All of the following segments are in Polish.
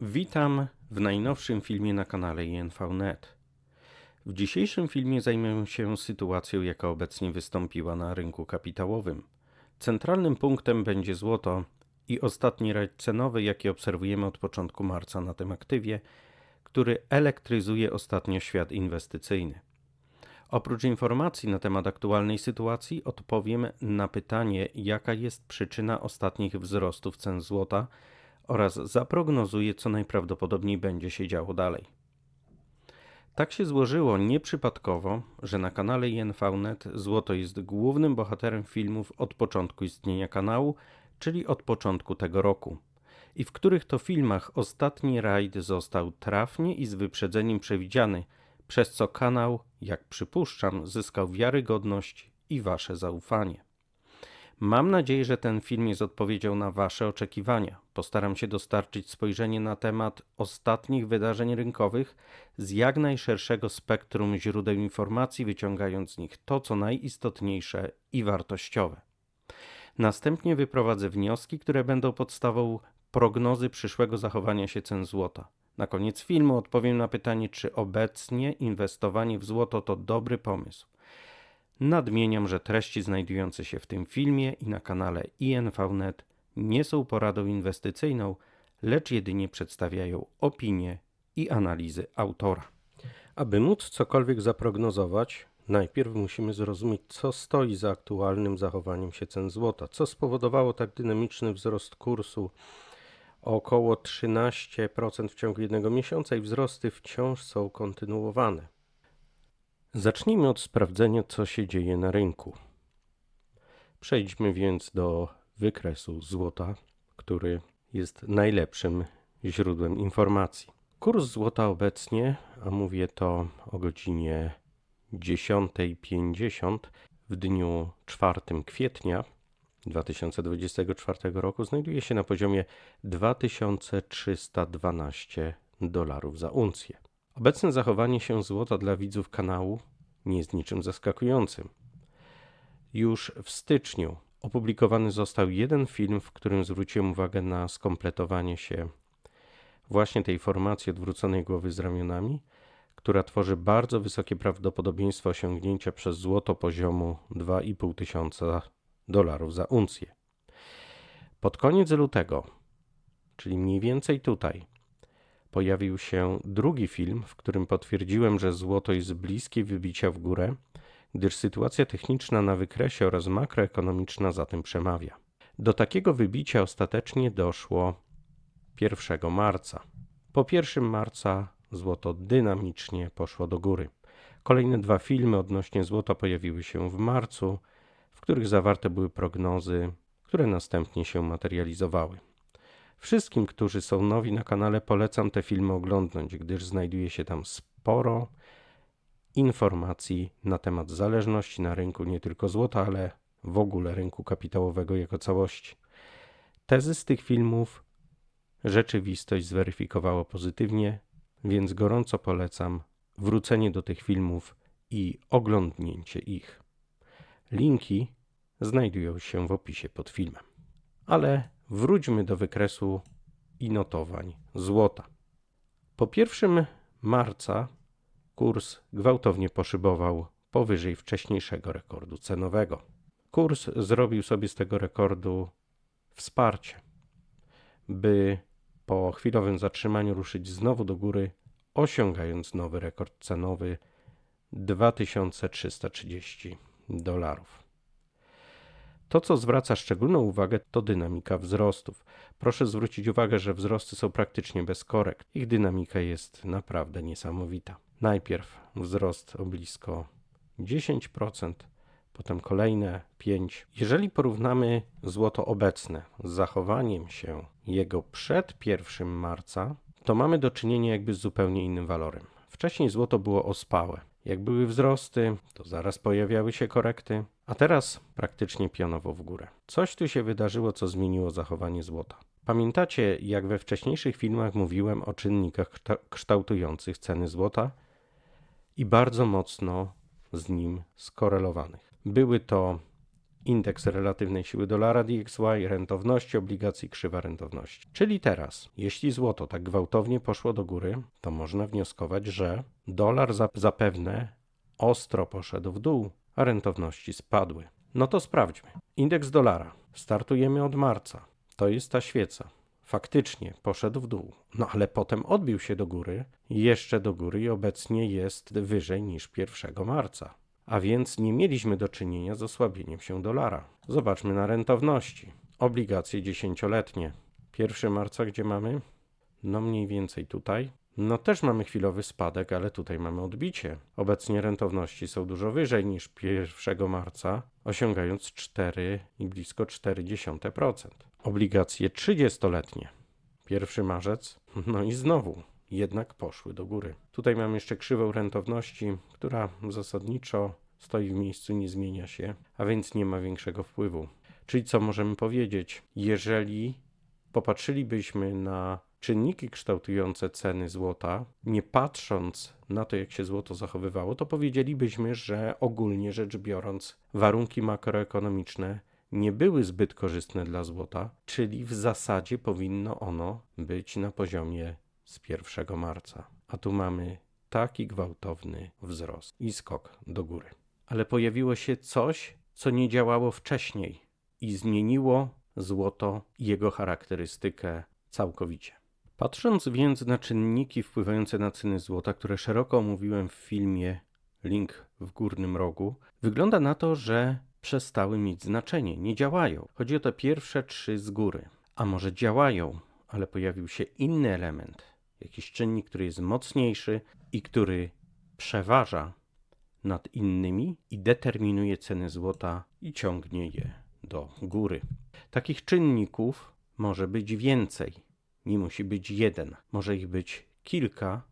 Witam w najnowszym filmie na kanale INVNet. W dzisiejszym filmie zajmę się sytuacją, jaka obecnie wystąpiła na rynku kapitałowym. Centralnym punktem będzie złoto i ostatni rajd cenowy, jaki obserwujemy od początku marca na tym aktywie, który elektryzuje ostatnio świat inwestycyjny. Oprócz informacji na temat aktualnej sytuacji, odpowiem na pytanie, jaka jest przyczyna ostatnich wzrostów cen złota oraz zaprognozuję, co najprawdopodobniej będzie się działo dalej. Tak się złożyło nieprzypadkowo, że na kanale INVNet złoto jest głównym bohaterem filmów od początku istnienia kanału, czyli od początku tego roku. I w których to filmach ostatni rajd został trafnie i z wyprzedzeniem przewidziany – przez co kanał, jak przypuszczam, zyskał wiarygodność i Wasze zaufanie. Mam nadzieję, że ten film jest odpowiedzią na Wasze oczekiwania. Postaram się dostarczyć spojrzenie na temat ostatnich wydarzeń rynkowych z jak najszerszego spektrum źródeł informacji, wyciągając z nich to, co najistotniejsze i wartościowe. Następnie wyprowadzę wnioski, które będą podstawą prognozy przyszłego zachowania się cen złota. Na koniec filmu odpowiem na pytanie, czy obecnie inwestowanie w złoto to dobry pomysł. Nadmieniam, że treści znajdujące się w tym filmie i na kanale INVNet nie są poradą inwestycyjną, lecz jedynie przedstawiają opinie i analizy autora. Aby móc cokolwiek zaprognozować, najpierw musimy zrozumieć, co stoi za aktualnym zachowaniem się cen złota, co spowodowało tak dynamiczny wzrost kursu o około 13% w ciągu jednego miesiąca i wzrosty wciąż są kontynuowane. Zacznijmy od sprawdzenia, co się dzieje na rynku. Przejdźmy więc do wykresu złota, który jest najlepszym źródłem informacji. Kurs złota obecnie, a mówię to o godzinie 10.50 w dniu 4 kwietnia 2024 roku znajduje się na poziomie 2312 dolarów za uncję. Obecne zachowanie się złota dla widzów kanału nie jest niczym zaskakującym. Już w styczniu opublikowany został jeden film, w którym zwróciłem uwagę na skompletowanie się właśnie tej formacji odwróconej głowy z ramionami, która tworzy bardzo wysokie prawdopodobieństwo osiągnięcia przez złoto poziomu 2,5 tysiąca dolarów za uncję. Pod koniec lutego, czyli mniej więcej tutaj, pojawił się drugi film, w którym potwierdziłem, że złoto jest bliskie wybicia w górę, gdyż sytuacja techniczna na wykresie oraz makroekonomiczna za tym przemawia. Do takiego wybicia ostatecznie doszło 1 marca. Po 1 marca złoto dynamicznie poszło do góry. Kolejne dwa filmy odnośnie złota pojawiły się w marcu w których zawarte były prognozy, które następnie się materializowały. Wszystkim, którzy są nowi na kanale, polecam te filmy oglądnąć, gdyż znajduje się tam sporo informacji na temat zależności na rynku nie tylko złota, ale w ogóle rynku kapitałowego jako całości. Tezy z tych filmów rzeczywistość zweryfikowała pozytywnie, więc gorąco polecam wrócenie do tych filmów i oglądnięcie ich. Linki znajdują się w opisie pod filmem. Ale wróćmy do wykresu i notowań złota. Po 1 marca kurs gwałtownie poszybował powyżej wcześniejszego rekordu cenowego. Kurs zrobił sobie z tego rekordu wsparcie, by po chwilowym zatrzymaniu ruszyć znowu do góry, osiągając nowy rekord cenowy 2330 dolarów. To, co zwraca szczególną uwagę, to dynamika wzrostów. Proszę zwrócić uwagę, że wzrosty są praktycznie bez korekt. Ich dynamika jest naprawdę niesamowita. Najpierw wzrost o blisko 10%, potem kolejne 5%. Jeżeli porównamy złoto obecne z zachowaniem się jego przed 1 marca, to mamy do czynienia jakby z zupełnie innym walorem. Wcześniej złoto było ospałe. Jak były wzrosty, to zaraz pojawiały się korekty, a teraz praktycznie pionowo w górę. Coś tu się wydarzyło, co zmieniło zachowanie złota. Pamiętacie, jak we wcześniejszych filmach mówiłem o czynnikach kształtujących ceny złota i bardzo mocno z nim skorelowanych. Były to indeks relatywnej siły dolara DXY, rentowności obligacji, krzywa rentowności. Czyli teraz, jeśli złoto tak gwałtownie poszło do góry, to można wnioskować, że dolar zapewne ostro poszedł w dół, a rentowności spadły. No to sprawdźmy. Indeks dolara. Startujemy od marca. To jest ta świeca. Faktycznie poszedł w dół, no ale potem odbił się do góry, jeszcze do góry i obecnie jest wyżej niż 1 marca. A więc nie mieliśmy do czynienia z osłabieniem się dolara. Zobaczmy na rentowności. Obligacje dziesięcioletnie. 1 marca gdzie mamy? No mniej więcej tutaj. No też mamy chwilowy spadek, ale tutaj mamy odbicie. Obecnie rentowności są dużo wyżej niż 1 marca, osiągając 4 i blisko 0,4%. Obligacje 30-letnie. 1 marzec, no i znowu jednak poszły do góry. Tutaj mamy jeszcze krzywą rentowności, która zasadniczo stoi w miejscu, nie zmienia się, a więc nie ma większego wpływu. Czyli co możemy powiedzieć? Jeżeli popatrzylibyśmy na czynniki kształtujące ceny złota, nie patrząc na to, jak się złoto zachowywało, to powiedzielibyśmy, że ogólnie rzecz biorąc, warunki makroekonomiczne nie były zbyt korzystne dla złota, czyli w zasadzie powinno ono być na poziomie z 1 marca. A tu mamy taki gwałtowny wzrost i skok do góry. Ale pojawiło się coś, co nie działało wcześniej i zmieniło złoto i jego charakterystykę całkowicie. Patrząc więc na czynniki wpływające na ceny złota, które szeroko omówiłem w filmie Link w górnym rogu, wygląda na to, że przestały mieć znaczenie, nie działają. Chodzi o te pierwsze trzy z góry. A może działają, ale pojawił się inny element, jakiś czynnik, który jest mocniejszy i który przeważa nad innymi i determinuje ceny złota i ciągnie je do góry. Takich czynników może być więcej. Nie musi być jeden, może ich być kilka.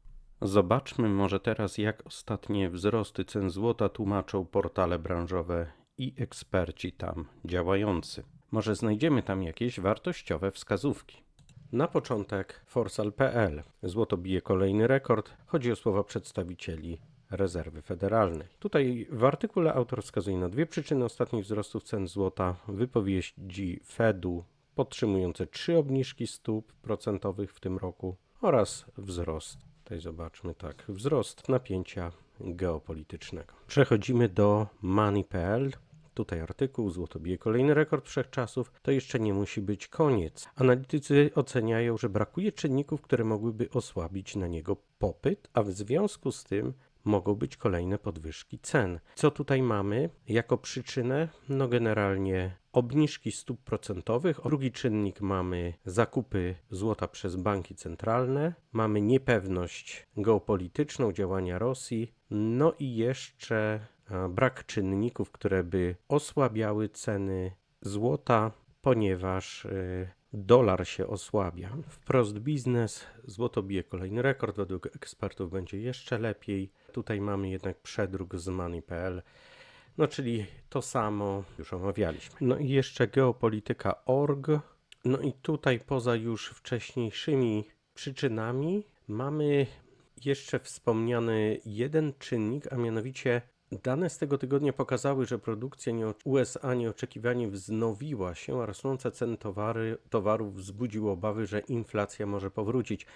Zobaczmy może teraz, jak ostatnie wzrosty cen złota tłumaczą portale branżowe i eksperci tam działający. Może znajdziemy tam jakieś wartościowe wskazówki. Na początek Forsal.pl. Złoto bije kolejny rekord. Chodzi o słowa przedstawicieli rezerwy federalnej. Tutaj w artykule autor wskazuje na dwie przyczyny ostatnich wzrostów cen złota. Wypowiedzi Fedu podtrzymujące trzy obniżki stóp procentowych w tym roku oraz wzrost, tutaj zobaczmy tak, wzrost napięcia geopolitycznego. Przechodzimy do Money.pl. Tutaj artykuł, złoto bije kolejny rekord wszechczasów, to jeszcze nie musi być koniec. Analitycy oceniają, że brakuje czynników, które mogłyby osłabić na niego popyt, a w związku z tym mogą być kolejne podwyżki cen. Co tutaj mamy jako przyczynę? No generalnie obniżki stóp procentowych. Drugi czynnik mamy zakupy złota przez banki centralne. Mamy niepewność geopolityczną działania Rosji. No i jeszcze brak czynników, które by osłabiały ceny złota, ponieważ y, dolar się osłabia. Wprost biznes, złoto bije kolejny rekord, według ekspertów będzie jeszcze lepiej. Tutaj mamy jednak przedruk z money.pl, no czyli to samo już omawialiśmy. No i jeszcze geopolityka.org. No i tutaj poza już wcześniejszymi przyczynami mamy jeszcze wspomniany jeden czynnik, a mianowicie Dane z tego tygodnia pokazały, że produkcja USA nieoczekiwanie wznowiła się, a rosnące ceny towary, towarów wzbudziły obawy, że inflacja może powrócić.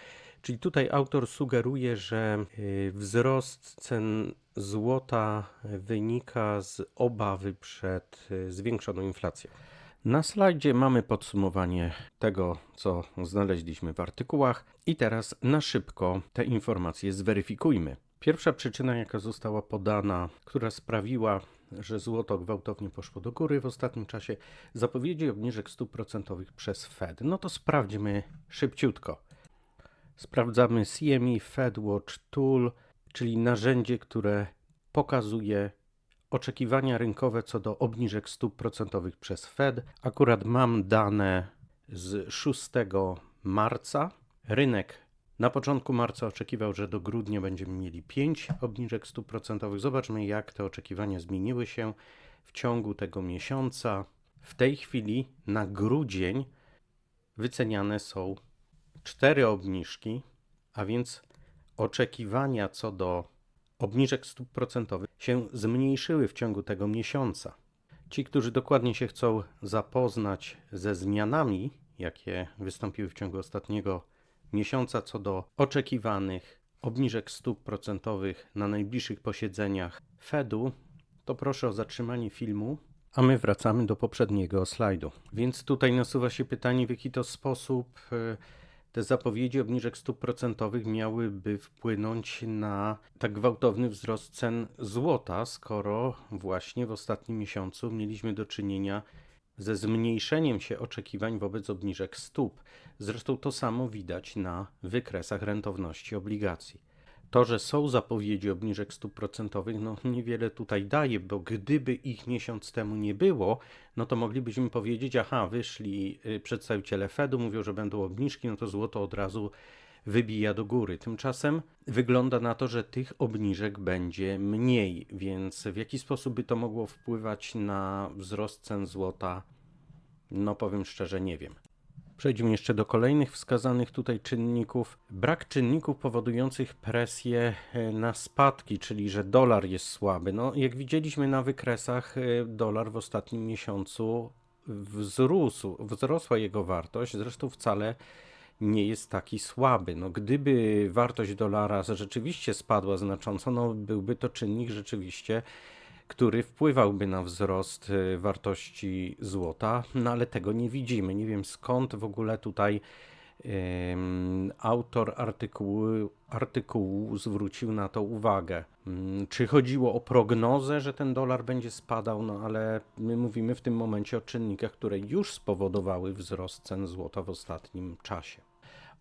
Czyli tutaj autor sugeruje, że y, wzrost cen złota wynika z obawy przed y, zwiększoną inflacją. Na slajdzie mamy podsumowanie tego, co znaleźliśmy w artykułach, i teraz na szybko te informacje zweryfikujmy. Pierwsza przyczyna, jaka została podana, która sprawiła, że złoto gwałtownie poszło do góry w ostatnim czasie, zapowiedzi obniżek stóp procentowych przez Fed. No to sprawdźmy szybciutko. Sprawdzamy CME Fed Watch Tool, czyli narzędzie, które pokazuje oczekiwania rynkowe co do obniżek stóp procentowych przez Fed. Akurat mam dane z 6 marca. Rynek na początku marca oczekiwał, że do grudnia będziemy mieli 5 obniżek stóp procentowych. Zobaczmy, jak te oczekiwania zmieniły się w ciągu tego miesiąca. W tej chwili na grudzień wyceniane są 4 obniżki, a więc oczekiwania co do obniżek stóp procentowych się zmniejszyły w ciągu tego miesiąca. Ci, którzy dokładnie się chcą zapoznać ze zmianami, jakie wystąpiły w ciągu ostatniego miesiąca co do oczekiwanych obniżek stóp procentowych na najbliższych posiedzeniach Fedu, to proszę o zatrzymanie filmu, a my wracamy do poprzedniego slajdu. Więc tutaj nasuwa się pytanie, w jaki to sposób e, te zapowiedzi obniżek stóp procentowych miałyby wpłynąć na tak gwałtowny wzrost cen złota, skoro właśnie w ostatnim miesiącu mieliśmy do czynienia ze zmniejszeniem się oczekiwań wobec obniżek stóp. Zresztą to samo widać na wykresach rentowności obligacji. To, że są zapowiedzi obniżek stóp procentowych, no niewiele tutaj daje, bo gdyby ich miesiąc temu nie było, no to moglibyśmy powiedzieć, aha, wyszli y, przedstawiciele Fedu, mówią, że będą obniżki, no to złoto od razu wybija do góry. Tymczasem wygląda na to, że tych obniżek będzie mniej, więc w jaki sposób by to mogło wpływać na wzrost cen złota? No powiem szczerze, nie wiem. Przejdźmy jeszcze do kolejnych wskazanych tutaj czynników. Brak czynników powodujących presję e, na spadki, czyli że dolar jest słaby. No, jak widzieliśmy na wykresach, e, dolar w ostatnim miesiącu wzrósł, wzrosła jego wartość, zresztą wcale nie jest taki słaby. No, gdyby wartość dolara rzeczywiście spadła znacząco, no, byłby to czynnik rzeczywiście który wpływałby na wzrost y, wartości złota, no ale tego nie widzimy. Nie wiem skąd w ogóle tutaj autor artykułu, artykułu zwrócił na to uwagę. Um, czy chodziło o prognozę, że ten dolar będzie spadał, no ale my mówimy w tym momencie o czynnikach, które już spowodowały wzrost cen złota w ostatnim czasie.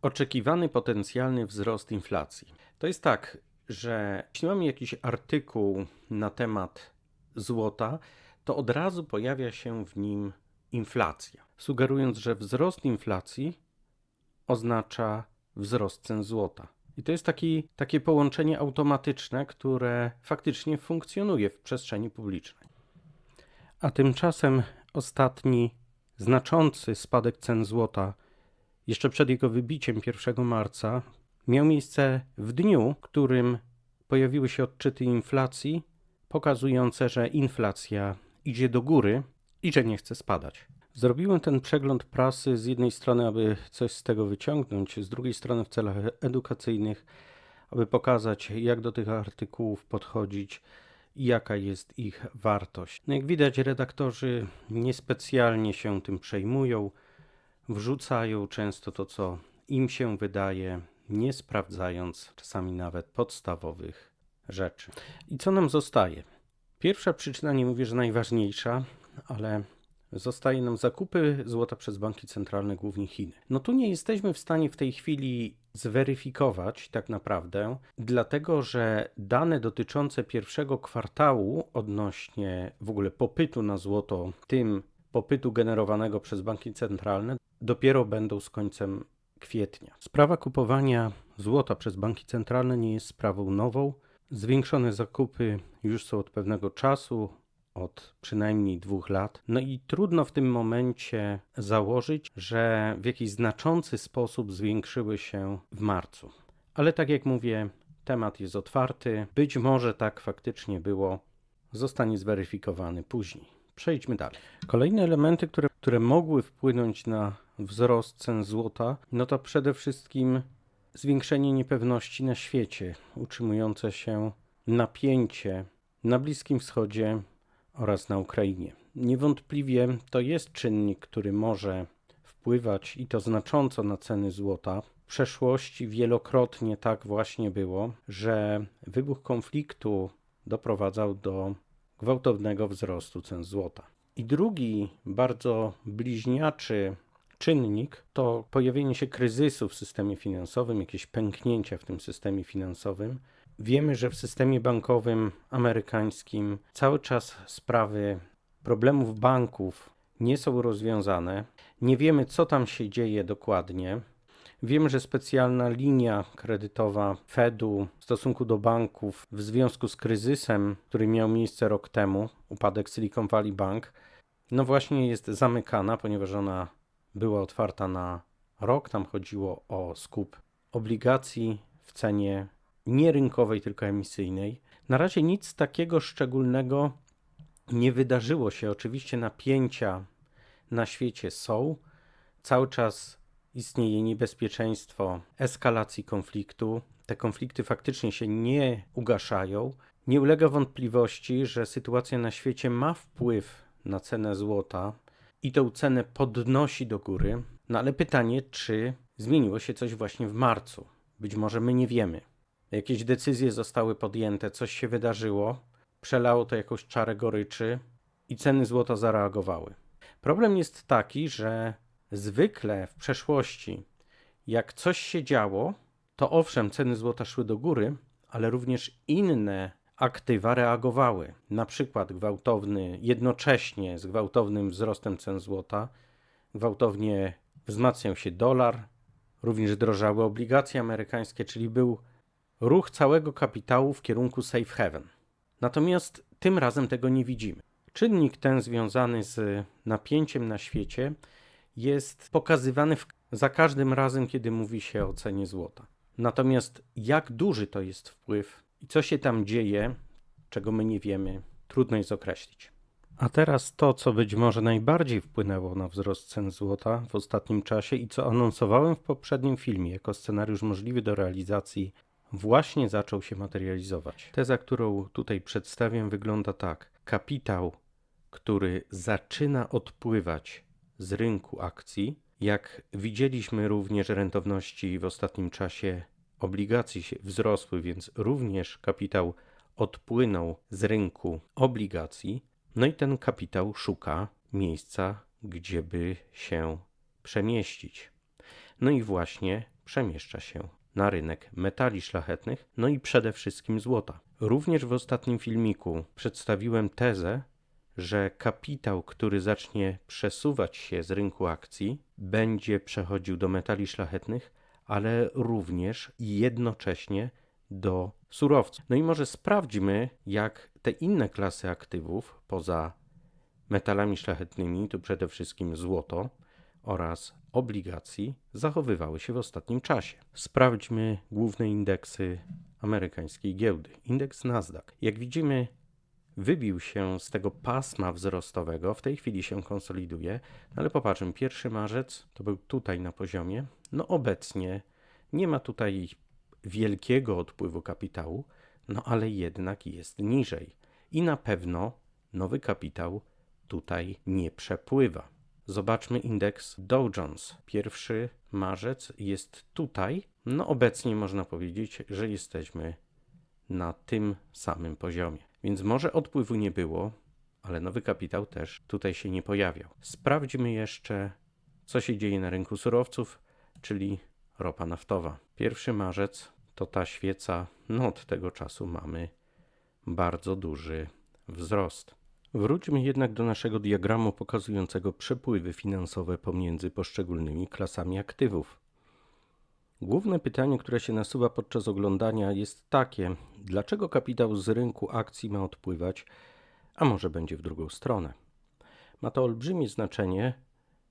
Oczekiwany potencjalny wzrost inflacji. To jest tak, że jeśli mamy jakiś artykuł na temat złota, to od razu pojawia się w nim inflacja, sugerując, że wzrost inflacji oznacza wzrost cen złota. I to jest taki, takie połączenie automatyczne, które faktycznie funkcjonuje w przestrzeni publicznej. A tymczasem ostatni znaczący spadek cen złota, jeszcze przed jego wybiciem 1 marca, miał miejsce w dniu, którym pojawiły się odczyty inflacji pokazujące, że inflacja idzie do góry i że nie chce spadać. Zrobiłem ten przegląd prasy z jednej strony, aby coś z tego wyciągnąć, z drugiej strony w celach edukacyjnych, aby pokazać, jak do tych artykułów podchodzić i jaka jest ich wartość. No jak widać, redaktorzy niespecjalnie się tym przejmują, wrzucają często to, co im się wydaje, nie sprawdzając czasami nawet podstawowych rzeczy. I co nam zostaje? Pierwsza przyczyna, nie mówię, że najważniejsza, ale zostaje nam zakupy złota przez banki centralne, głównie Chiny. No tu nie jesteśmy w stanie w tej chwili zweryfikować tak naprawdę, dlatego że dane dotyczące pierwszego kwartału odnośnie w ogóle popytu na złoto, tym popytu generowanego przez banki centralne, dopiero będą z końcem kwietnia. Sprawa kupowania złota przez banki centralne nie jest sprawą nową. Zwiększone zakupy już są od pewnego czasu, od przynajmniej dwóch lat. No i trudno w tym momencie założyć, że w jakiś znaczący sposób zwiększyły się w marcu. Ale tak jak mówię, temat jest otwarty. Być może tak faktycznie było, zostanie zweryfikowany później. Przejdźmy dalej. Kolejne elementy, które, które mogły wpłynąć na wzrost cen złota, no to przede wszystkim zwiększenie niepewności na świecie, utrzymujące się napięcie na Bliskim Wschodzie oraz na Ukrainie. Niewątpliwie to jest czynnik, który może wpływać i to znacząco na ceny złota. W przeszłości wielokrotnie tak właśnie było, że wybuch konfliktu doprowadzał do gwałtownego wzrostu cen złota. I drugi bardzo bliźniaczy czynnik to pojawienie się kryzysu w systemie finansowym, jakieś pęknięcia w tym systemie finansowym. Wiemy, że w systemie bankowym amerykańskim cały czas sprawy problemów banków nie są rozwiązane. Nie wiemy, co tam się dzieje dokładnie. Wiemy, że specjalna linia kredytowa Fedu w stosunku do banków w związku z kryzysem, który miał miejsce rok temu, upadek Silicon Valley Bank, no właśnie jest zamykana, ponieważ ona była otwarta na rok. Tam chodziło o skup obligacji w cenie nie rynkowej, tylko emisyjnej. Na razie nic takiego szczególnego nie wydarzyło się. Oczywiście napięcia na świecie są, cały czas istnieje niebezpieczeństwo eskalacji konfliktu. Te konflikty faktycznie się nie ugaszają. Nie ulega wątpliwości, że sytuacja na świecie ma wpływ na cenę złota i tą cenę podnosi do góry. No ale pytanie, czy zmieniło się coś właśnie w marcu? Być może my nie wiemy. Jakieś decyzje zostały podjęte, coś się wydarzyło, przelało to jakąś czarę goryczy i ceny złota zareagowały. Problem jest taki, że zwykle w przeszłości, jak coś się działo, to owszem, ceny złota szły do góry, ale również inne aktywa reagowały. Na przykład gwałtowny, jednocześnie z gwałtownym wzrostem cen złota, gwałtownie wzmacniał się dolar, również drożały obligacje amerykańskie, czyli był ruch całego kapitału w kierunku safe haven. Natomiast tym razem tego nie widzimy. Czynnik ten związany z napięciem na świecie jest pokazywany w, za każdym razem, kiedy mówi się o cenie złota. Natomiast jak duży to jest wpływ i co się tam dzieje, czego my nie wiemy, trudno jest określić. A teraz to, co być może najbardziej wpłynęło na wzrost cen złota w ostatnim czasie i co anonsowałem w poprzednim filmie jako scenariusz możliwy do realizacji, właśnie zaczął się materializować. Teza, którą tutaj przedstawiam, wygląda tak: kapitał, który zaczyna odpływać z rynku akcji, jak widzieliśmy również rentowności w ostatnim czasie obligacji się wzrosły, więc również kapitał odpłynął z rynku obligacji. No i ten kapitał szuka miejsca, gdzieby się przemieścić. No i właśnie przemieszcza się na rynek metali szlachetnych, no i przede wszystkim złota. Również w ostatnim filmiku przedstawiłem tezę, że kapitał, który zacznie przesuwać się z rynku akcji, będzie przechodził do metali szlachetnych, ale również i jednocześnie do surowców. No i może sprawdźmy, jak te inne klasy aktywów poza metalami szlachetnymi, tu przede wszystkim złoto oraz obligacji, zachowywały się w ostatnim czasie. Sprawdźmy główne indeksy amerykańskiej giełdy. Indeks Nasdaq. Jak widzimy, wybił się z tego pasma wzrostowego, w tej chwili się konsoliduje, no ale popatrzmy, 1 marzec to był tutaj na poziomie, no obecnie nie ma tutaj wielkiego odpływu kapitału, no ale jednak jest niżej i na pewno nowy kapitał tutaj nie przepływa. Zobaczmy indeks Dow Jones. 1 marzec jest tutaj. No obecnie można powiedzieć, że jesteśmy na tym samym poziomie. Więc może odpływu nie było, ale nowy kapitał też tutaj się nie pojawiał. Sprawdźmy jeszcze, co się dzieje na rynku surowców, czyli ropa naftowa. 1 marzec to ta świeca, no od tego czasu mamy bardzo duży wzrost. Wróćmy jednak do naszego diagramu pokazującego przepływy finansowe pomiędzy poszczególnymi klasami aktywów. Główne pytanie, które się nasuwa podczas oglądania, jest takie: dlaczego kapitał z rynku akcji ma odpływać, a może będzie w drugą stronę? Ma to olbrzymie znaczenie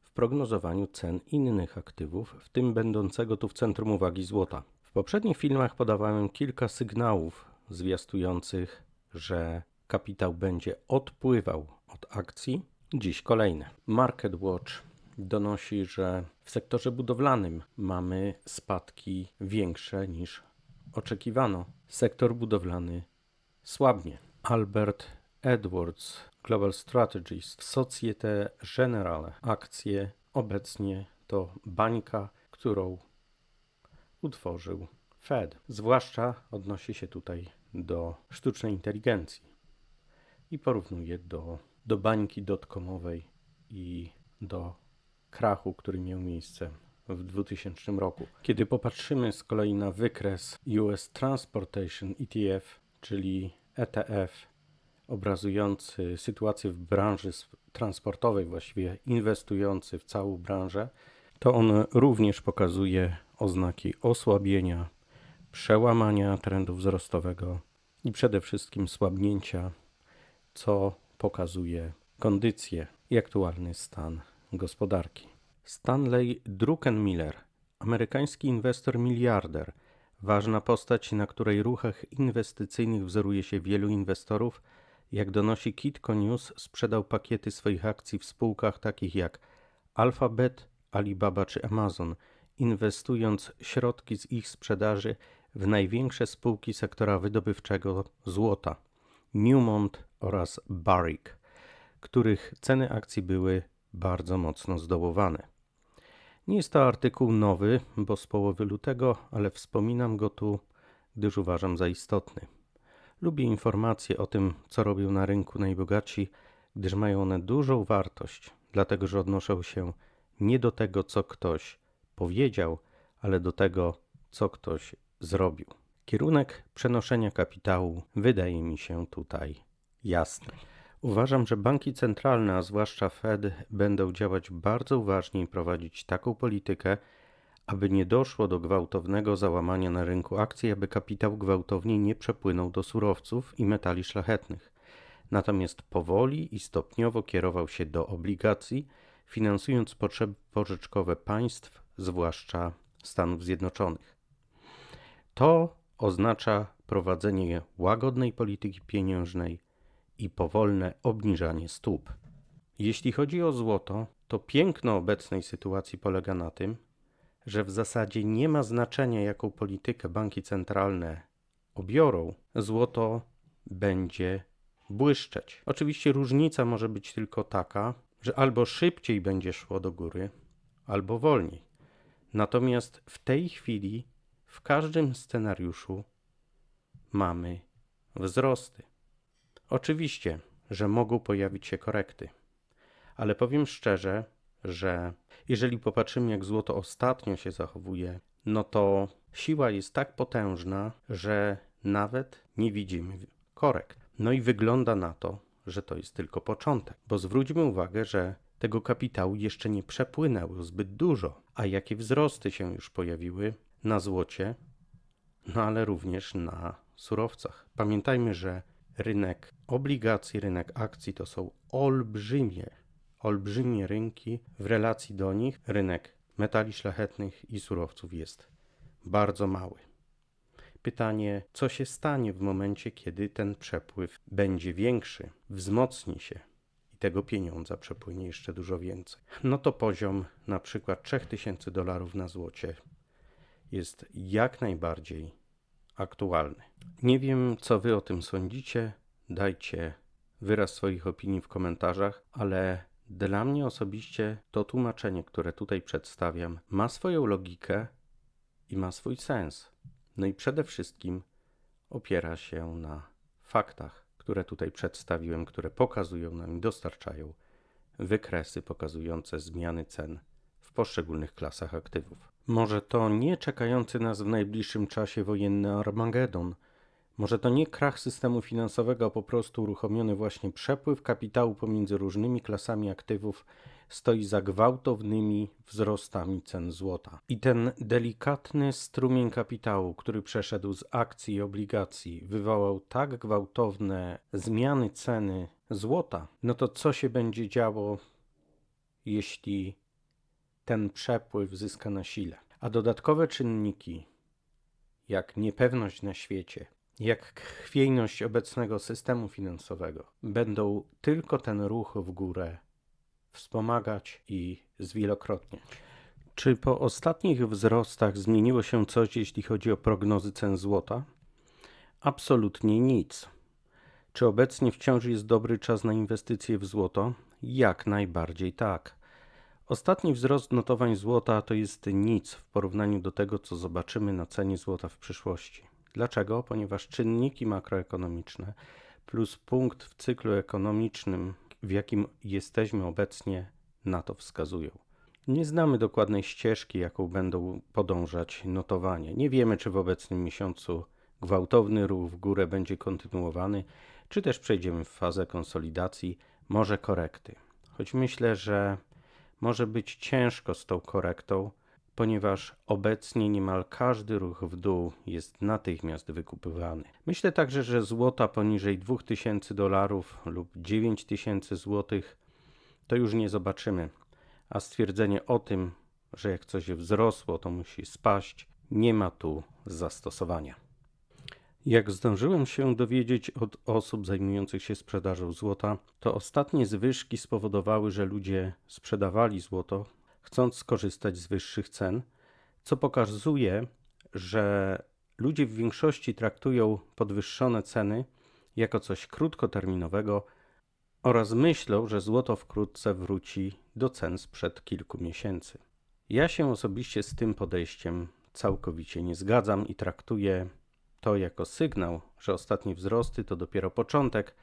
w prognozowaniu cen innych aktywów, w tym będącego tu w centrum uwagi złota. W poprzednich filmach podawałem kilka sygnałów zwiastujących, że kapitał będzie odpływał od akcji. Dziś kolejne. Market Watch donosi, że w sektorze budowlanym mamy spadki większe niż oczekiwano. Sektor budowlany słabnie. Albert Edwards, Global Strategist, Societe Generale. Akcje obecnie to bańka, którą utworzył Fed. Zwłaszcza odnosi się tutaj do sztucznej inteligencji i porównuje do, do bańki dotcomowej i do krachu, który miał miejsce w 2000 roku. Kiedy popatrzymy z kolei na wykres US Transportation ETF, czyli ETF obrazujący sytuację w branży transportowej, właściwie inwestujący w całą branżę, to on również pokazuje oznaki osłabienia, przełamania trendu wzrostowego i przede wszystkim słabnięcia, co pokazuje kondycję i aktualny stan gospodarki. Stanley Druckenmiller, amerykański inwestor miliarder, ważna postać, na której ruchach inwestycyjnych wzoruje się wielu inwestorów, Jak donosi Kitco News, sprzedał pakiety swoich akcji w spółkach takich jak Alphabet, Alibaba czy Amazon, inwestując środki z ich sprzedaży w największe spółki sektora wydobywczego złota Newmont oraz Barrick, których ceny akcji były bardzo mocno zdołowane. Nie jest to artykuł nowy, bo z połowy lutego, ale wspominam go tu, gdyż uważam za istotny. Lubię informacje o tym, co robią na rynku najbogatsi, gdyż mają one dużą wartość, dlatego że odnoszą się nie do tego, co ktoś powiedział, ale do tego, co ktoś zrobił. Kierunek przenoszenia kapitału wydaje mi się tutaj jasny. Uważam, że banki centralne, a zwłaszcza Fed, będą działać bardzo uważnie i prowadzić taką politykę, aby nie doszło do gwałtownego załamania na rynku akcji, aby kapitał gwałtownie nie przepłynął do surowców i metali szlachetnych. Natomiast powoli i stopniowo kierował się do obligacji, finansując potrzeby pożyczkowe państw, zwłaszcza Stanów Zjednoczonych. To oznacza prowadzenie łagodnej polityki pieniężnej i powolne obniżanie stóp. Jeśli chodzi o złoto, to piękno obecnej sytuacji polega na tym, że w zasadzie nie ma znaczenia, jaką politykę banki centralne obiorą, złoto będzie błyszczeć. Oczywiście różnica może być tylko taka, że albo szybciej będzie szło do góry, albo wolniej. Natomiast w tej chwili w każdym scenariuszu mamy wzrosty. Oczywiście, że mogą pojawić się korekty, ale powiem szczerze, że jeżeli popatrzymy, jak złoto ostatnio się zachowuje, no to siła jest tak potężna, że nawet nie widzimy korekt. No i wygląda na to, że to jest tylko początek, bo zwróćmy uwagę, że tego kapitału jeszcze nie przepłynęło zbyt dużo, a jakie wzrosty się już pojawiły na złocie, no ale również na surowcach. Pamiętajmy, że rynek obligacji, rynek akcji to są olbrzymie, olbrzymie rynki. W relacji do nich rynek metali szlachetnych i surowców jest bardzo mały. Pytanie, co się stanie w momencie, kiedy ten przepływ będzie większy, wzmocni się i tego pieniądza przepłynie jeszcze dużo więcej? No to poziom na przykład 3000 dolarów na złocie jest jak najbardziej aktualny. Nie wiem, co wy o tym sądzicie. Dajcie wyraz swoich opinii w komentarzach, ale dla mnie osobiście to tłumaczenie, które tutaj przedstawiam, ma swoją logikę i ma swój sens. No i przede wszystkim opiera się na faktach, które tutaj przedstawiłem, które pokazują nam i dostarczają wykresy pokazujące zmiany cen w poszczególnych klasach aktywów. Może to nie czekający nas w najbliższym czasie wojenny Armagedon, może to nie krach systemu finansowego, a po prostu uruchomiony właśnie przepływ kapitału pomiędzy różnymi klasami aktywów stoi za gwałtownymi wzrostami cen złota. I ten delikatny strumień kapitału, który przeszedł z akcji i obligacji, wywołał tak gwałtowne zmiany ceny złota, no to co się będzie działo, jeśli ten przepływ zyska na sile? A dodatkowe czynniki, jak niepewność na świecie, jak chwiejność obecnego systemu finansowego, będą tylko ten ruch w górę wspomagać i zwielokrotniać. Czy po ostatnich wzrostach zmieniło się coś, jeśli chodzi o prognozy cen złota? Absolutnie nic. Czy obecnie wciąż jest dobry czas na inwestycje w złoto? Jak najbardziej tak. Ostatni wzrost notowań złota to jest nic w porównaniu do tego, co zobaczymy na cenie złota w przyszłości. Dlaczego? Ponieważ czynniki makroekonomiczne plus punkt w cyklu ekonomicznym w jakim jesteśmy obecnie, na to wskazują. Nie znamy dokładnej ścieżki, jaką będą podążać notowania. Nie wiemy, czy w obecnym miesiącu gwałtowny ruch w górę będzie kontynuowany, czy też przejdziemy w fazę konsolidacji, może korekty. Choć myślę, że może być ciężko z tą korektą, ponieważ obecnie niemal każdy ruch w dół jest natychmiast wykupywany. Myślę także, że złota poniżej 2000 dolarów lub 9000 złotych to już nie zobaczymy, a stwierdzenie o tym, że jak coś wzrosło, to musi spaść, nie ma tu zastosowania. Jak zdążyłem się dowiedzieć od osób zajmujących się sprzedażą złota, to ostatnie zwyżki spowodowały, że ludzie sprzedawali złoto, chcąc skorzystać z wyższych cen, co pokazuje, że ludzie w większości traktują podwyższone ceny jako coś krótkoterminowego oraz myślą, że złoto wkrótce wróci do cen sprzed kilku miesięcy. Ja się osobiście z tym podejściem całkowicie nie zgadzam i traktuję to jako sygnał, że ostatnie wzrosty to dopiero początek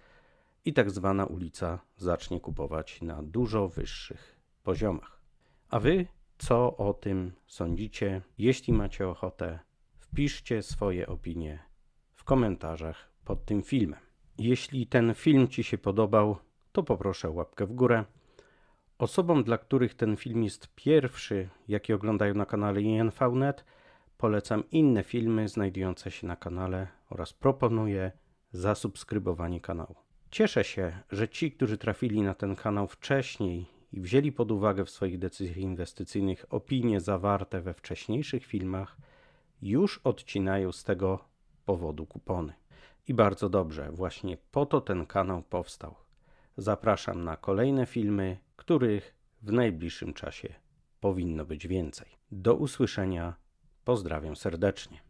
i tak zwana ulica zacznie kupować na dużo wyższych poziomach. A wy co o tym sądzicie? Jeśli macie ochotę, wpiszcie swoje opinie w komentarzach pod tym filmem. Jeśli ten film Ci się podobał, to poproszę łapkę w górę. Osobom, dla których ten film jest pierwszy, jaki oglądają na kanale INVNet, polecam inne filmy znajdujące się na kanale oraz proponuję zasubskrybowanie kanału. Cieszę się, że ci, którzy trafili na ten kanał wcześniej i wzięli pod uwagę w swoich decyzjach inwestycyjnych opinie zawarte we wcześniejszych filmach, już odcinają z tego powodu kupony. I bardzo dobrze, właśnie po to ten kanał powstał. Zapraszam na kolejne filmy, których w najbliższym czasie powinno być więcej. Do usłyszenia, pozdrawiam serdecznie.